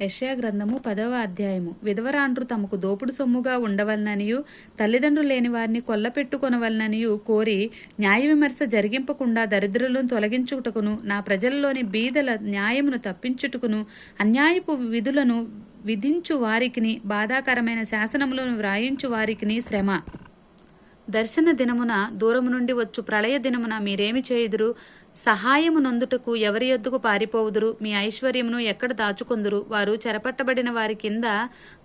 యెషయా గ్రంథము పదవ అధ్యాయము. విధవరాండ్రు తమకు దోపుడు సొమ్ముగా ఉండవలననియు తల్లిదండ్రులు లేని వారిని కొల్లపెట్టుకొనవలననియు కోరి న్యాయ విమర్శ జరిగింపకుండా దరిద్రులను తొలగించుటకును నా ప్రజలలోని బీదల న్యాయమును తప్పించుటకును అన్యాయపు విధులను విధించు వారికిని బాధాకరమైన శాసనములను వ్రాయించు వారికిని శ్రమ. దర్శన దినమున దూరము నుండి వచ్చు ప్రళయ దినమున మీరేమి చేయుదురు? సహాయము నొందుటకు ఎవరి యొద్దకు పారిపోవుదురు? మీ ఐశ్వర్యమును ఎక్కడ దాచుకొందురు? వారు చెరపట్టబడిన వారి కింద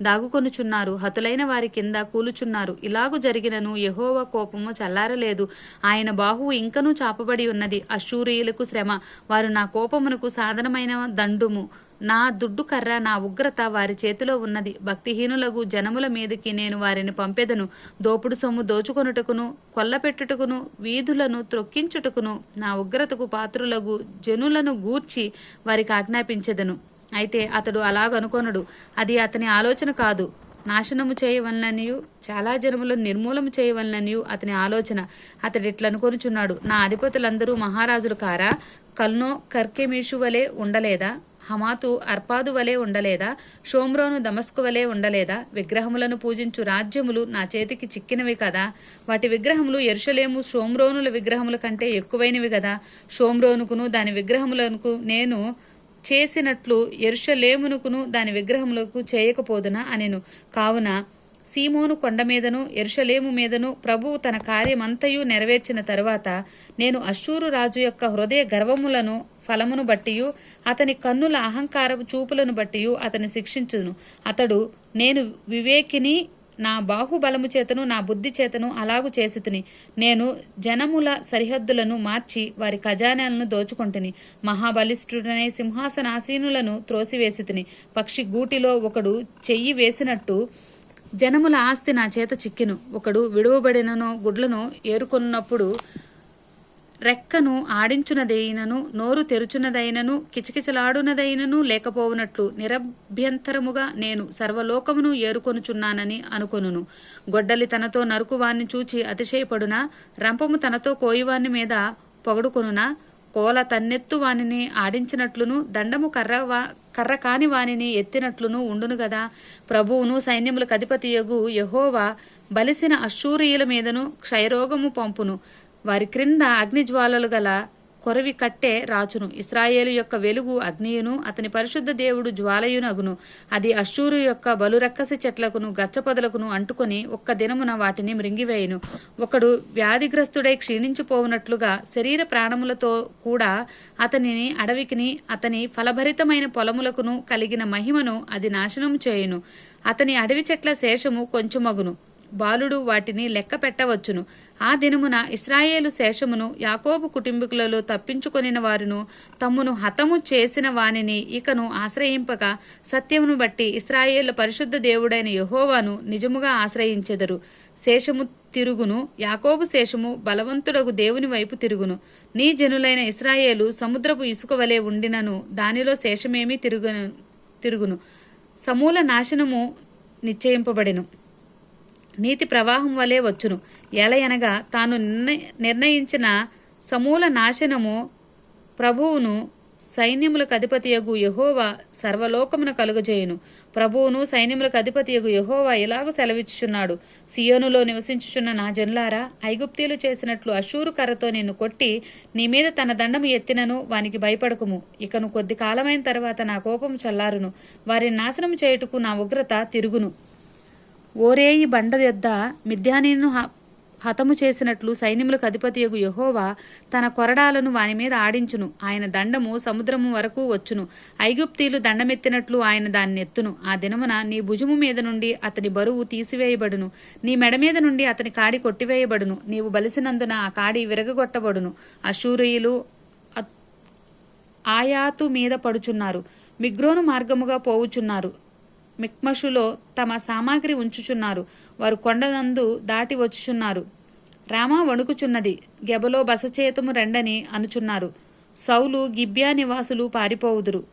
దాగుకొనుచున్నారు. హతులైన వారి కింద కూలుచున్నారు. ఇలాగు జరిగినను యహోవ కోపము చల్లారలేదు. ఆయన బాహువు ఇంకనూ చాపబడి ఉన్నది. అశూరియులకు శ్రమ. వారు నా కోపమునకు సాధనమైన దండుము. నా దుడ్డు కర్ర నా ఉగ్రత వారి చేతిలో ఉన్నది. భక్తిహీనులగు జనముల మీదకి నేను వారిని పంపెదను. దోపుడు సొమ్ము దోచుకొనుటకును కొల్లపెట్టుటకును వీధులను త్రొక్కించుటకును నా ఉగ్రతకు పాత్రులగు జనులను గూర్చి వారికి ఆజ్ఞాపించెదను. అయితే అతడు అలాగనుకొనడు. అది అతని ఆలోచన కాదు. నాశనము చేయవలననియు చాలా జనములను నిర్మూలము చేయవలననియు అతని ఆలోచన. అతడు ఇట్లనుకొనుచున్నాడు. నా అధిపతులందరూ మహారాజులు కారా? కల్నో కర్కెమీషు వలె ఉండలేదా? హమాతు అర్పాదు వలె ఉండలేదా? షోమ్రోను దమస్కు వలె ఉండలేదా? విగ్రహములను పూజించు రాజ్యములు నా చేతికి చిక్కినవి కదా? వాటి విగ్రహములు ఎరుషలేము షోమ్రోనుల విగ్రహముల కంటే ఎక్కువైనవి కదా? షోమ్రోనుకును దాని విగ్రహములకు నేను చేసినట్లు ఎరుషలేమునుకును దాని విగ్రహములకు చేయకపోదునా అనెను. కావున సీమోను కొండ మీదను ఎరుషలేము మీదను ప్రభువు తన కార్యమంతయు నెరవేర్చిన తరువాత నేను అశ్షూరు రాజు యొక్క హృదయ గర్వములను ఫలమును బట్టియు అతని కన్నుల అహంకారపు చూపులను బట్టియు అతని శిక్షించును అతడు నేను వివేకిని నా బాహుబలము చేతను నా బుద్ధి చేతను అలాగు చేసితిని. నేను జనముల సరిహద్దులను మార్చి వారి ఖజానాలను దోచుకొంటిని. మహాబలిష్ఠుడనే సింహాసనాసీనులను త్రోసివేసితిని. పక్షి గూటిలో ఒకడు చెయ్యి వేసినట్టు జనముల ఆస్తి నా చేత చిక్కెను. ఒకడు విడువబడినను గుడ్లను ఏరుకున్నప్పుడు రెక్కను ఆడించునదైనను నోరు తెరుచునదైనను కిచకిచలాడునదైనను లేకపోవునట్లు నిరభ్యంతరముగా నేను సర్వలోకమును ఏరుకొనుచున్నానని అనుకొనును. గొడ్డలి తనతో నరుకువాన్ని చూచి అతిశయపడునా రంపము తనతో కోయివాని మీద పొగడుకొనునా కోల తన్నెత్తు వానిని ఆడించినట్లును దండము కర్ర కర్ర కాని వానిని ఎత్తినట్లును ఉండును గదా. ప్రభువును సైన్యములకు అధిపతియగు యహోవా బలిసిన అశూరియుల మీదను క్షయరోగము పంపును. వారి క్రింద అగ్నిజ్వాలలు గల కొరవి కట్టే రాచును. ఇస్రాయేలు యొక్క వెలుగు అగ్నియును అతని పరిశుద్ధ దేవుడు జ్వాలయునగును. అది అశ్షూరు యొక్క బలురక్కసి చెట్లకును గచ్చపొదలకును అంటుకొని ఒక్క దినమున వాటిని మృంగివేయును. ఒకడు వ్యాధిగ్రస్తుడై క్షీణించిపోవునట్లుగా శరీర ప్రాణములతో కూడా అతనిని అడవికిని అతని ఫలభరితమైన పొలములకును కలిగిన మహిమను అది నాశనం చేయును. అతని అడవి చెట్ల శేషము కొంచెమగును. బాలుడు వాటిని లెక్క పెట్టవచ్చును. ఆ దినమున ఇస్రాయేలు శేషమును యాకోబు కుటుంబీకులలో తప్పించుకొనిన వారును తమ్మును హతము చేసిన వానిని ఇకను ఆశ్రయింపక సత్యమును బట్టి ఇస్రాయేళ్ళ పరిశుద్ధ దేవుడైన యహోవాను నిజముగా ఆశ్రయించెదరు. శేషము తిరుగును యాకోబు శేషము బలవంతుడగు దేవుని వైపు తిరుగును. నీ జనులైన ఇస్రాయేలు సముద్రపు ఇసుక వలె ఉండినను దానిలో శేషమేమీ తిరుగును తిరుగును. సమూల నాశనము నిశ్చయింపబడెను. నీతి ప్రవాహం వలె వచ్చును. ఎలయనగా తాను నిర్ణయ నిర్ణయించిన సమూల నాశనము ప్రభువును సైన్యములకు అధిపతియగు యహోవా సర్వలోకమున కలుగజేయును. ప్రభువును సైన్యములకు అధిపతియగు యహోవా ఇలాగూ సెలవిచ్చుచున్నాడు? సియోనులో నివసించుచున్న నా జనులారా ఐగుప్తీలు చేసినట్లు అశూరు కర్రతో నిన్ను కొట్టి నీ మీద తన దండము ఎత్తినను వానికి భయపడకుము. ఇకను కొద్ది కాలమైన తర్వాత నా కోపం చల్లారును. వారిని నాశనం చేయుటకు నా ఉగ్రత తిరుగును. ఓరేయి బండ యొద్ద మిథ్యానీను హ- హతము చేసినట్లు సైన్యములకు అధిపతియగు యహోవా తన కొరడాలను వాని మీద ఆడించును. ఆయన దండము సముద్రము వరకు వచ్చును. ఐగుప్తీలు దండమెత్తినట్లు ఆయన దాన్ని ఎత్తును. ఆ దినమున నీ భుజము మీద నుండి అతని బరువు తీసివేయబడును. నీ మెడ మీద నుండి అతని కాడి కొట్టివేయబడును. నీవు బలిసినందున ఆ కాడి విరగగొట్టబడును. అశూరియులు ఆయాతు మీద పడుచున్నారు. మిగ్రోను మార్గముగా పోవుచున్నారు. మిక్మషులో తమ సామాగ్రి ఉంచుచున్నారు. వారు కొండనందు దాటి వచ్చుచున్నారు. రామ వణుకుచున్నది. గెబలో బసచేతము రెండని అనుచున్నారు. సౌలు గిబ్యా నివాసులు పారిపోవుదురు.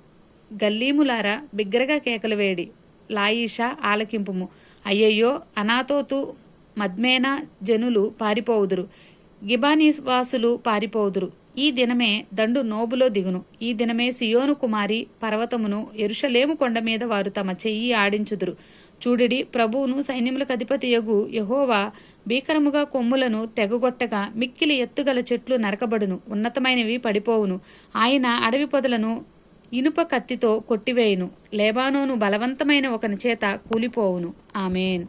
గల్లీములారా బిగ్గరగా కేకలు వేడి. లాయిషా ఆలకింపుము. అయ్యయ్యో అనాతోతు మద్మేనా జనులు పారిపోవుదురు. గిబానివాసులు పారిపోవుదురు. ఈ దినమే దండు నోబులో దిగును. ఈ దినమే సియోను కుమారి పర్వతమును ఎరుషలేము కొండ మీద వారు తమ చెయ్యి ఆడించుదురు. చూడిడి ప్రభువును సైన్యములకు అధిపతియగు యహోవా భీకరముగా కొమ్ములను తెగగొట్టగా మిక్కిలి ఎత్తుగల చెట్లు నరకబడును. ఉన్నతమైనవి పడిపోవును. ఆయన అడవి పొదలను ఇనుప కత్తితో కొట్టివేయును. లేబానోను బలవంతమైన ఒకని చేత కూలిపోవును. ఆమెన్.